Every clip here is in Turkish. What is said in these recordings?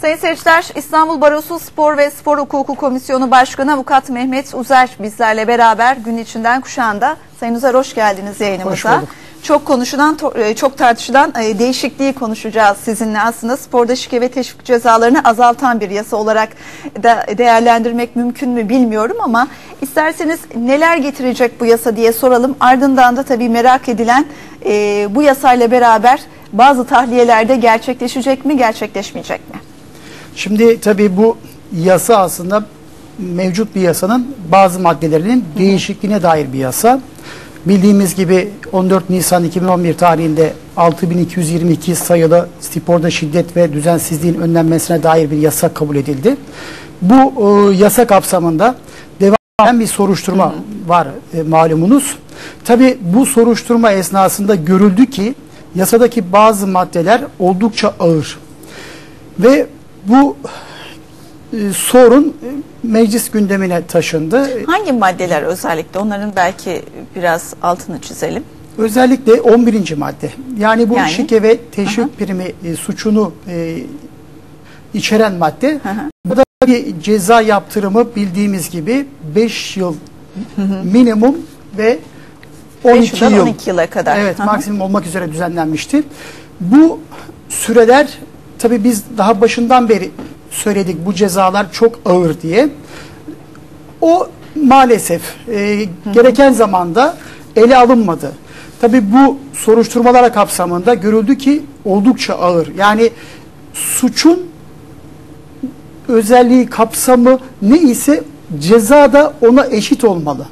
Sayın seyirciler, İstanbul Barosu Spor ve Spor Hukuku Komisyonu Başkanı Avukat Mehmet Uzer bizlerle beraber gün içinden kuşağında. Sayın Uzer hoş geldiniz yayınımıza. Hoş bulduk. Çok konuşulan, e, çok tartışılan e, değişikliği konuşacağız sizinle. Aslında sporda şike ve teşvik cezalarını azaltan bir yasa olarak da değerlendirmek mümkün mü bilmiyorum ama isterseniz neler getirecek bu yasa diye soralım. Ardından da tabii merak edilen e, bu yasayla beraber bazı tahliyelerde gerçekleşecek mi, gerçekleşmeyecek mi? Şimdi tabii bu yasa aslında mevcut bir yasanın bazı maddelerinin değişikliğine dair bir yasa. Bildiğimiz gibi 14 Nisan 2011 tarihinde 6222 sayılı sporda şiddet ve düzensizliğin önlenmesine dair bir yasa kabul edildi. Bu e, yasa kapsamında devam eden bir soruşturma var e, malumunuz. Tabii bu soruşturma esnasında görüldü ki yasadaki bazı maddeler oldukça ağır. Ve bu e, sorun e, meclis gündemine taşındı. Hangi maddeler özellikle? Onların belki biraz altını çizelim. Özellikle 11. madde. Yani bu Yani? şike ve teşvik primi e, suçunu e, içeren madde. Hı. Bu da bir ceza yaptırımı bildiğimiz gibi 5 yıl minimum ve 12 5 yıldan yıl. 12 yıla kadar. Evet hı. maksimum olmak üzere düzenlenmişti. Bu süreler tabii biz daha başından beri söyledik bu cezalar çok ağır diye. O maalesef e, gereken zamanda ele alınmadı. Tabii bu soruşturmalara kapsamında görüldü ki oldukça ağır. Yani suçun özelliği, kapsamı ne ise ceza da ona eşit olmalı.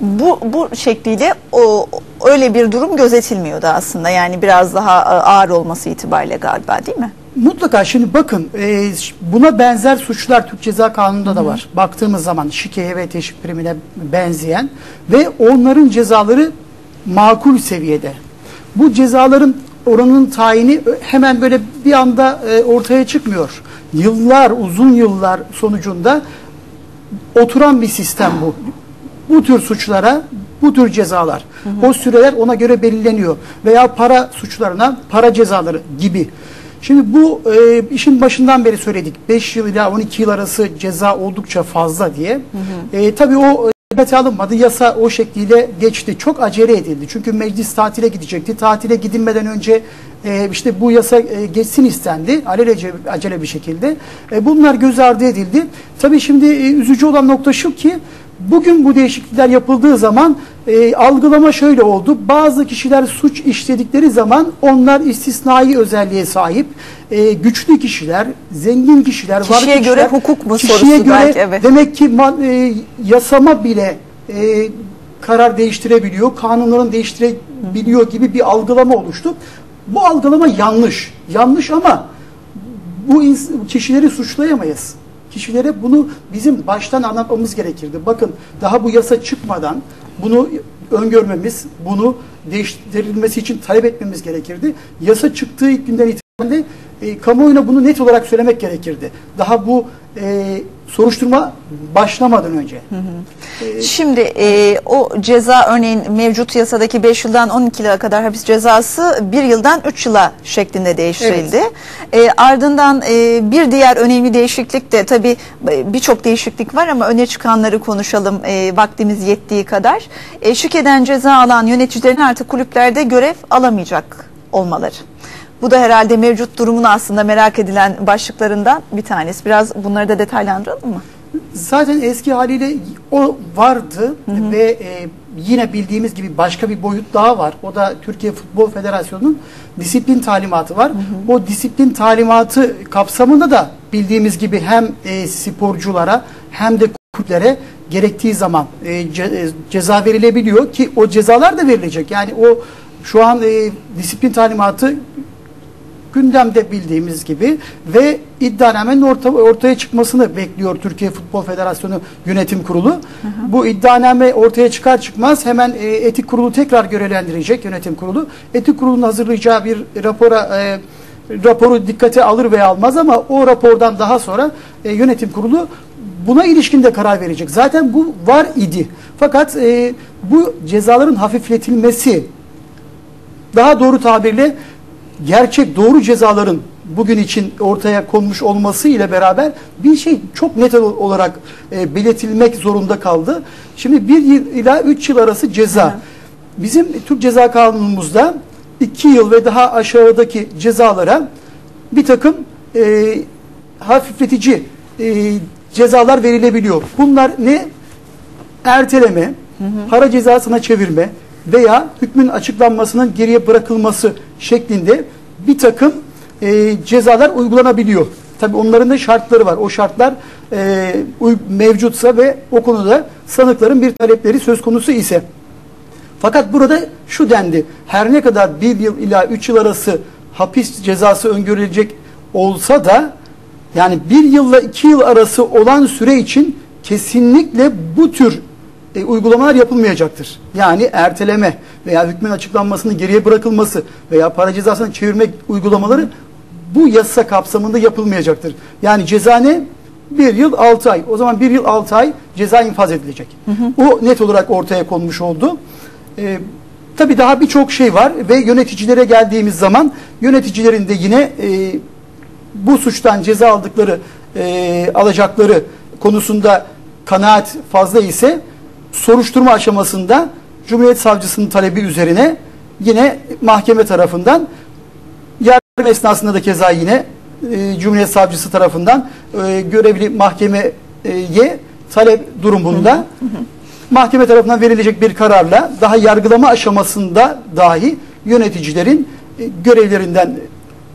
Bu bu şekliyle o öyle bir durum gözetilmiyordu aslında. Yani biraz daha e, ağır olması itibariyle galiba değil mi? Mutlaka şimdi bakın e, buna benzer suçlar Türk Ceza Kanunu'nda da var. Baktığımız zaman şikeye ve teşvik primine benzeyen ve onların cezaları makul seviyede. Bu cezaların oranının tayini hemen böyle bir anda e, ortaya çıkmıyor. Yıllar, uzun yıllar sonucunda oturan bir sistem bu. Bu tür suçlara bu tür cezalar. O süreler ona göre belirleniyor. Veya para suçlarına para cezaları gibi. Şimdi bu e, işin başından beri söyledik. 5 yıl ila 12 yıl arası ceza oldukça fazla diye. E, tabii o e, dikkate alınmadı. Yasa o şekliyle geçti. Çok acele edildi. Çünkü meclis tatile gidecekti. Tatile gidilmeden önce e, işte bu yasa e, geçsin istendi. Alelece acele bir şekilde. E, bunlar göz ardı edildi. Tabii şimdi e, üzücü olan nokta şu ki Bugün bu değişiklikler yapıldığı zaman e, algılama şöyle oldu. Bazı kişiler suç işledikleri zaman onlar istisnai özelliğe sahip. E, güçlü kişiler, zengin kişiler, Kişiye varlıklı göre kişiler, hukuk mu kişiye sorusu göre belki, evet. Demek ki e, yasama bile e, karar değiştirebiliyor, kanunların değiştirebiliyor gibi bir algılama oluştu. Bu algılama yanlış. Yanlış ama bu kişileri suçlayamayız. Kişilere bunu bizim baştan anlatmamız gerekirdi. Bakın daha bu yasa çıkmadan bunu öngörmemiz, bunu değiştirilmesi için talep etmemiz gerekirdi. Yasa çıktığı ilk günden itibaren e, kamuoyuna bunu net olarak söylemek gerekirdi. Daha bu e, soruşturma başlamadan önce. Şimdi e, o ceza örneğin mevcut yasadaki 5 yıldan 12 yıla kadar hapis cezası 1 yıldan 3 yıla şeklinde değiştirildi. E, ardından e, bir diğer önemli değişiklik de tabii e, birçok değişiklik var ama öne çıkanları konuşalım e, vaktimiz yettiği kadar. E, şikeden ceza alan yöneticilerin artık kulüplerde görev alamayacak olmaları. Bu da herhalde mevcut durumun aslında merak edilen başlıklarından bir tanesi. Biraz bunları da detaylandıralım mı? Zaten eski haliyle o vardı ve e, yine bildiğimiz gibi başka bir boyut daha var. O da Türkiye Futbol Federasyonu'nun disiplin talimatı var. O disiplin talimatı kapsamında da bildiğimiz gibi hem e, sporculara hem de kulüplere gerektiği zaman e, ce- e, ceza verilebiliyor ki o cezalar da verilecek. Yani o şu an e, disiplin talimatı gündemde bildiğimiz gibi ve iddianamenin orta, ortaya çıkmasını bekliyor Türkiye Futbol Federasyonu Yönetim Kurulu. Bu iddianame ortaya çıkar çıkmaz hemen e, etik kurulu tekrar görevlendirecek yönetim kurulu. Etik kurulun hazırlayacağı bir rapora e, raporu dikkate alır veya almaz ama o rapordan daha sonra e, yönetim kurulu buna ilişkin de karar verecek. Zaten bu var idi. Fakat e, bu cezaların hafifletilmesi daha doğru tabirle gerçek doğru cezaların bugün için ortaya konmuş olması ile beraber bir şey çok net ol- olarak e, belirtilmek zorunda kaldı. Şimdi bir yıl ila üç yıl arası ceza. Bizim Türk Ceza Kanunumuzda iki yıl ve daha aşağıdaki cezalara bir takım e, hafifletici e, cezalar verilebiliyor. Bunlar ne? Erteleme, para cezasına çevirme veya hükmün açıklanmasının geriye bırakılması şeklinde bir takım e, cezalar uygulanabiliyor. Tabi onların da şartları var. O şartlar e, mevcutsa ve o konuda sanıkların bir talepleri söz konusu ise. Fakat burada şu dendi. Her ne kadar bir yıl ila üç yıl arası hapis cezası öngörülecek olsa da yani bir yılla iki yıl arası olan süre için kesinlikle bu tür e, uygulamalar yapılmayacaktır. Yani erteleme veya hükmün açıklanmasının geriye bırakılması veya para cezasını çevirmek uygulamaları bu yasa kapsamında yapılmayacaktır. Yani ceza ne? Bir yıl altı ay. O zaman bir yıl altı ay ceza infaz edilecek. O net olarak ortaya konmuş oldu. Ee, tabii daha birçok şey var ve yöneticilere geldiğimiz zaman yöneticilerin de yine e, bu suçtan ceza aldıkları e, alacakları konusunda kanaat fazla ise soruşturma aşamasında Cumhuriyet Savcısının talebi üzerine yine mahkeme tarafından yargı esnasında da keza yine e, Cumhuriyet Savcısı tarafından e, görevli mahkemeye talep durumunda mahkeme tarafından verilecek bir kararla daha yargılama aşamasında dahi yöneticilerin e, görevlerinden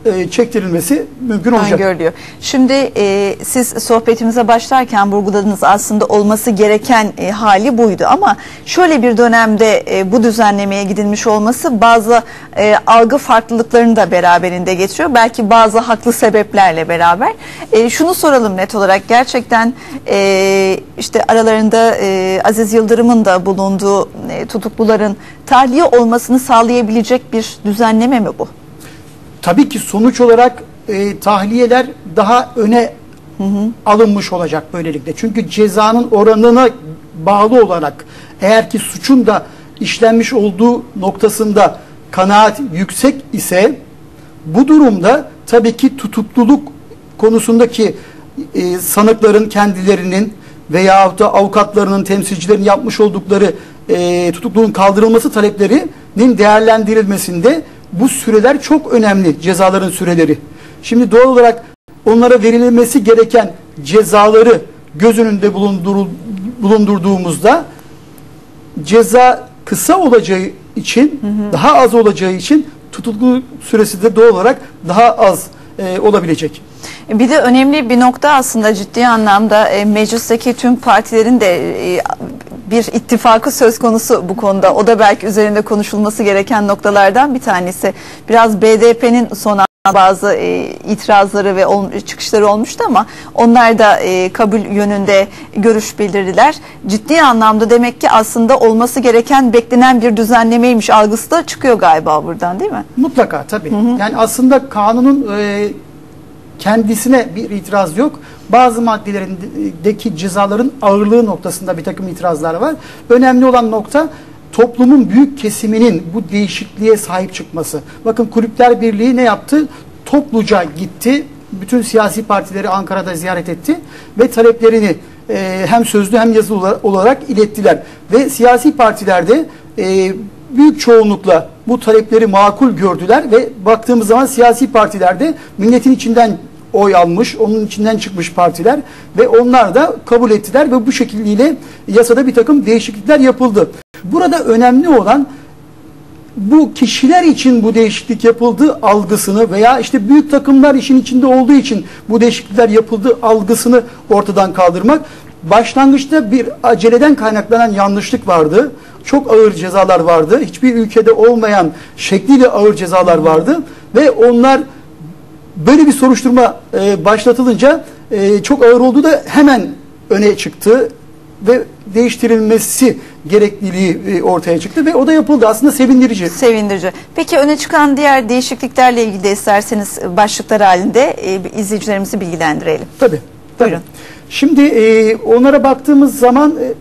e, çektirilmesi mümkün olacak. Öngörülüyor. Şimdi e, siz sohbetimize başlarken vurguladınız aslında olması gereken e, hali buydu ama şöyle bir dönemde e, bu düzenlemeye gidilmiş olması bazı e, algı farklılıklarını da beraberinde getiriyor. Belki bazı haklı sebeplerle beraber. E, şunu soralım net olarak gerçekten e, işte aralarında e, Aziz Yıldırım'ın da bulunduğu e, tutukluların tahliye olmasını sağlayabilecek bir düzenleme mi bu? Tabii ki sonuç olarak e, tahliyeler daha öne alınmış olacak böylelikle. Çünkü cezanın oranına bağlı olarak eğer ki suçun da işlenmiş olduğu noktasında kanaat yüksek ise bu durumda tabii ki tutukluluk konusundaki e, sanıkların kendilerinin veyahut da avukatlarının temsilcilerin yapmış oldukları e, tutukluluğun kaldırılması taleplerinin değerlendirilmesinde bu süreler çok önemli cezaların süreleri. Şimdi doğal olarak onlara verilmesi gereken cezaları göz önünde bulundur, bulundurduğumuzda ceza kısa olacağı için daha az olacağı için tutuklu süresi de doğal olarak daha az e, olabilecek. Bir de önemli bir nokta aslında ciddi anlamda e, meclisteki tüm partilerin de e, bir ittifakı söz konusu bu konuda. O da belki üzerinde konuşulması gereken noktalardan bir tanesi. Biraz BDP'nin son bazı e, itirazları ve ol, çıkışları olmuştu ama onlar da e, kabul yönünde görüş bildirdiler. Ciddi anlamda demek ki aslında olması gereken beklenen bir düzenlemeymiş algısı da çıkıyor galiba buradan değil mi? Mutlaka tabii. Yani aslında kanunun e, kendisine bir itiraz yok. Bazı maddelerindeki cezaların ağırlığı noktasında bir takım itirazlar var. Önemli olan nokta toplumun büyük kesiminin bu değişikliğe sahip çıkması. Bakın Kulüpler Birliği ne yaptı? Topluca gitti. Bütün siyasi partileri Ankara'da ziyaret etti ve taleplerini e, hem sözlü hem yazılı olarak ilettiler. Ve siyasi partilerde e, büyük çoğunlukla bu talepleri makul gördüler ve baktığımız zaman siyasi partilerde milletin içinden oy almış, onun içinden çıkmış partiler ve onlar da kabul ettiler ve bu şekilde yasada bir takım değişiklikler yapıldı. Burada önemli olan bu kişiler için bu değişiklik yapıldığı algısını veya işte büyük takımlar işin içinde olduğu için bu değişiklikler yapıldığı algısını ortadan kaldırmak. Başlangıçta bir aceleden kaynaklanan yanlışlık vardı. Çok ağır cezalar vardı. Hiçbir ülkede olmayan şekliyle ağır cezalar vardı ve onlar böyle bir soruşturma e, başlatılınca e, çok ağır olduğu da hemen öne çıktı ve değiştirilmesi gerekliliği e, ortaya çıktı ve o da yapıldı. Aslında sevindirici. Sevindirici. Peki öne çıkan diğer değişikliklerle ilgili de isterseniz başlıklar halinde e, izleyicilerimizi bilgilendirelim. Tabii. tabii. Buyurun. Şimdi e, onlara baktığımız zaman e,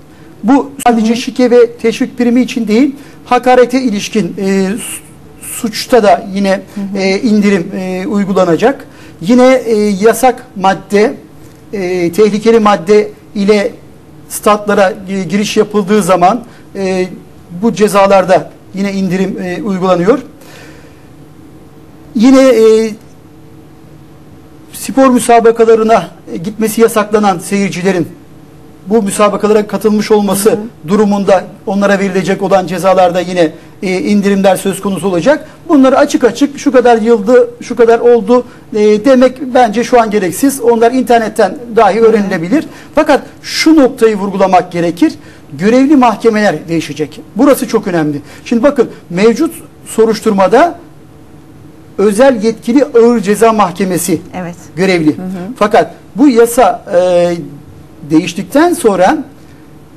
bu sadece şike ve teşvik primi için değil, hakarete ilişkin e, suçta da yine e, indirim e, uygulanacak. Yine e, yasak madde, e, tehlikeli madde ile statlara e, giriş yapıldığı zaman e, bu cezalarda yine indirim e, uygulanıyor. Yine e, spor müsabakalarına e, gitmesi yasaklanan seyircilerin bu müsabakalara katılmış olması hı hı. durumunda onlara verilecek olan cezalarda yine e, indirimler söz konusu olacak. Bunları açık açık şu kadar yıldı, şu kadar oldu e, demek bence şu an gereksiz. Onlar internetten dahi öğrenilebilir. Fakat şu noktayı vurgulamak gerekir. Görevli mahkemeler değişecek. Burası çok önemli. Şimdi bakın mevcut soruşturmada özel yetkili ağır ceza mahkemesi evet. görevli. Hı hı. Fakat bu yasa e, değiştikten sonra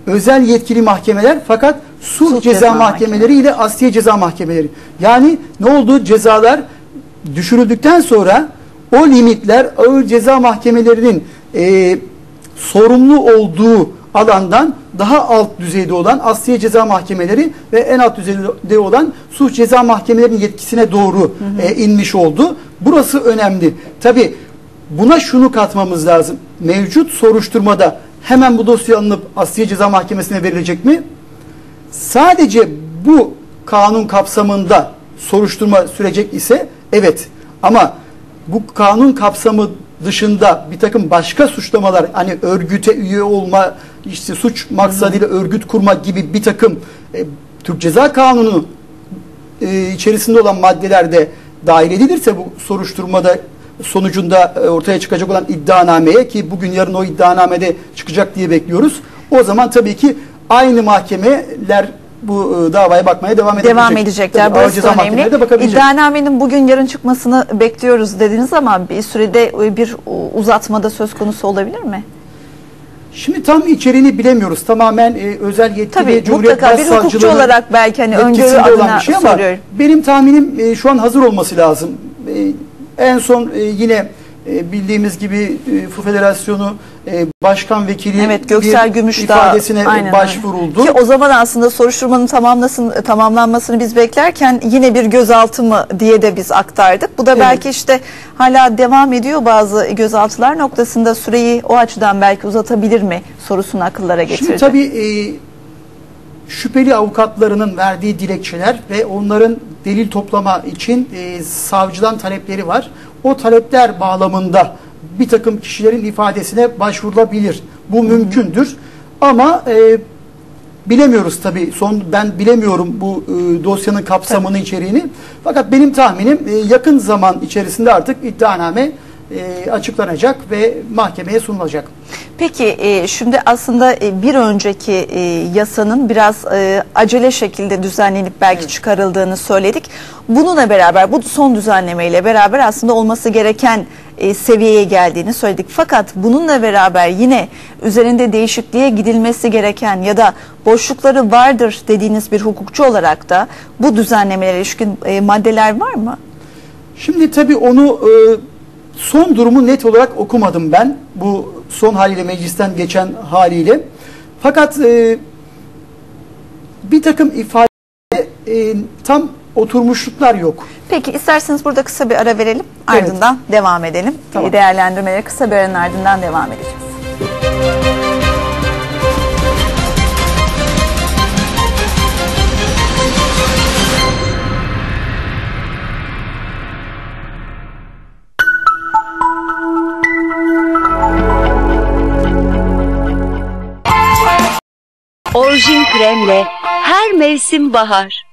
özel yetkili mahkemeler fakat sulh, sulh ceza, ceza mahkemeleri ile asliye ceza mahkemeleri. Yani ne oldu? Cezalar düşürüldükten sonra o limitler ağır ceza mahkemelerinin e, sorumlu olduğu alandan daha alt düzeyde olan asliye ceza mahkemeleri ve en alt düzeyde olan suç ceza mahkemelerinin yetkisine doğru hı hı. E, inmiş oldu. Burası önemli. Tabi buna şunu katmamız lazım. Mevcut soruşturmada hemen bu dosya alınıp asliye ceza mahkemesine verilecek mi? Sadece bu kanun kapsamında soruşturma sürecek ise evet ama bu kanun kapsamı dışında bir takım başka suçlamalar hani örgüte üye olma işte suç maksadıyla örgüt kurma gibi bir takım e, Türk Ceza Kanunu e, içerisinde olan maddelerde dahil edilirse bu soruşturmada sonucunda e, ortaya çıkacak olan iddianameye ki bugün yarın o iddianamede çıkacak diye bekliyoruz. O zaman tabii ki aynı mahkemeler bu e, davaya bakmaya devam edecek. Devam edecekler. Tabii, Burası da önemli. De İddianamenin bugün yarın çıkmasını bekliyoruz dediniz ama bir sürede e, bir uzatmada söz konusu olabilir mi? Şimdi tam içeriğini bilemiyoruz. Tamamen e, özel yetkili Tabii, Cumhuriyet mutlaka bir hukukçu olarak belki hani öngörü adına şey ama soruyorum. Benim tahminim e, şu an hazır olması lazım. E, en son e, yine e, bildiğimiz gibi e, FU Federasyonu e, Başkan Vekili evet, Göksel Gümüş ifadesine aynen, başvuruldu. Ki o zaman aslında soruşturmanın tamamlasın, tamamlanmasını biz beklerken yine bir gözaltı mı diye de biz aktardık. Bu da evet. belki işte hala devam ediyor bazı gözaltılar noktasında süreyi o açıdan belki uzatabilir mi sorusunu akıllara getirdi. Şimdi tabii e, şüpheli avukatlarının verdiği dilekçeler ve onların delil toplama için e, savcıdan talepleri var o talepler bağlamında bir takım kişilerin ifadesine başvurulabilir. Bu mümkündür. Ama e, bilemiyoruz tabii. Son ben bilemiyorum bu e, dosyanın kapsamını, tabii. içeriğini. Fakat benim tahminim e, yakın zaman içerisinde artık iddianame e, açıklanacak ve mahkemeye sunulacak. Peki e, şimdi aslında e, bir önceki e, yasanın biraz e, acele şekilde düzenlenip belki evet. çıkarıldığını söyledik. Bununla beraber bu son düzenlemeyle beraber aslında olması gereken e, seviyeye geldiğini söyledik. Fakat bununla beraber yine üzerinde değişikliğe gidilmesi gereken ya da boşlukları vardır dediğiniz bir hukukçu olarak da bu düzenlemelere ilişkin e, maddeler var mı? Şimdi tabii onu e, Son durumu net olarak okumadım ben. Bu son haliyle meclisten geçen haliyle. Fakat e, bir takım ifade e, tam oturmuşluklar yok. Peki isterseniz burada kısa bir ara verelim. Ardından evet. devam edelim. Tamam. Değerlendirmelere kısa bir aranın ardından devam edeceğiz. Kremle her mevsim bahar.